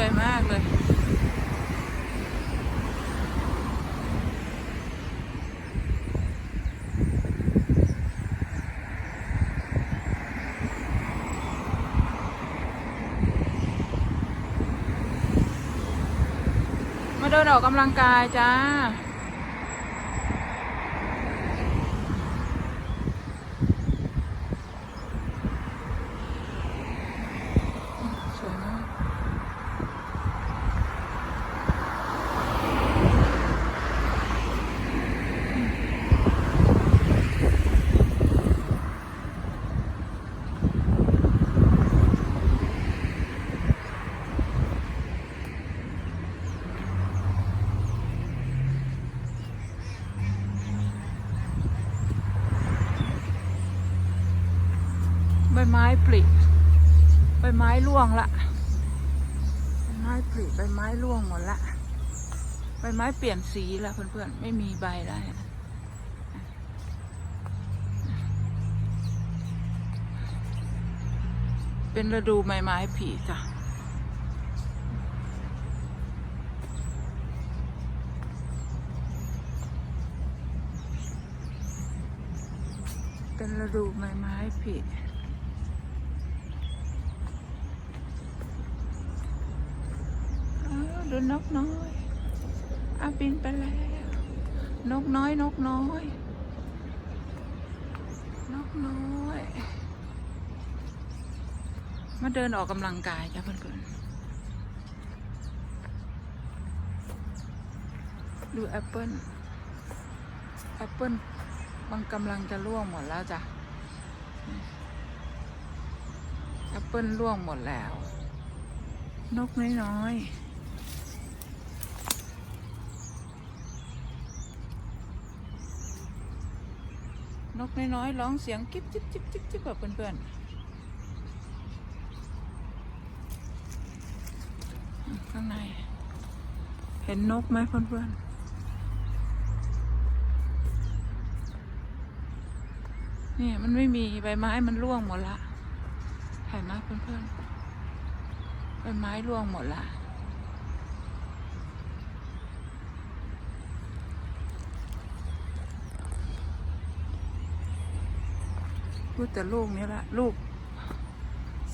วยมากเลยมาเดินออกกำลังกายจ้า สวยมาก ใบไม้ปลิใบไม้ร่วงละใบไม้ปลิใบไม้ร่วงหมดละใบไม้เปลี่ยนสีล้วเพื่อนๆไม่มีใบแล้วเป็นฤดูใบไม้ผลิจ้ะเป็นฤดูใบไม้ผลิอ้าว ดูนกน้อยอาบินไปแล้ว นกน้อย นกน้อย นกน้อย มาเดินออกกำลังกายจ้ะเพื่อนๆ ดูแอปเปิ้ลแอปเปิ้ลมันกำลังจะร่วงหมดแล้วจ้ะแอปเปิ้ลร่วงหมดแล้ว นกน้อยๆ นกน้อยๆร้องเสียงกิ๊บจิ๊บจิ๊บจิ๊บจิ๊บแบบเพื่อนๆข้างใน เห็นนกไหมเพื่อนๆนี่มันไม่มีใบไม้มันร่วงหมดละเห็นไหมเพื่อนๆใบไม้ร่วงหมดละ พูดแต่ลูกนี้ละลูก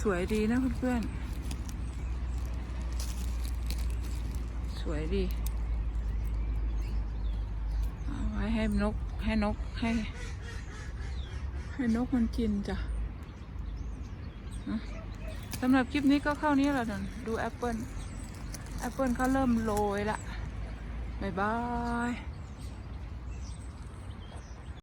สวยดีนะเพื่อนๆ สวยดีเอาไว้ให้นกให้นกให้ ให้นกมันกินจ้ะสำหรับคลิปนี้ก็เข้านี้แหละนนดูแอปเปิลแอปเปิลเขาเริ่มโรยละบายบาย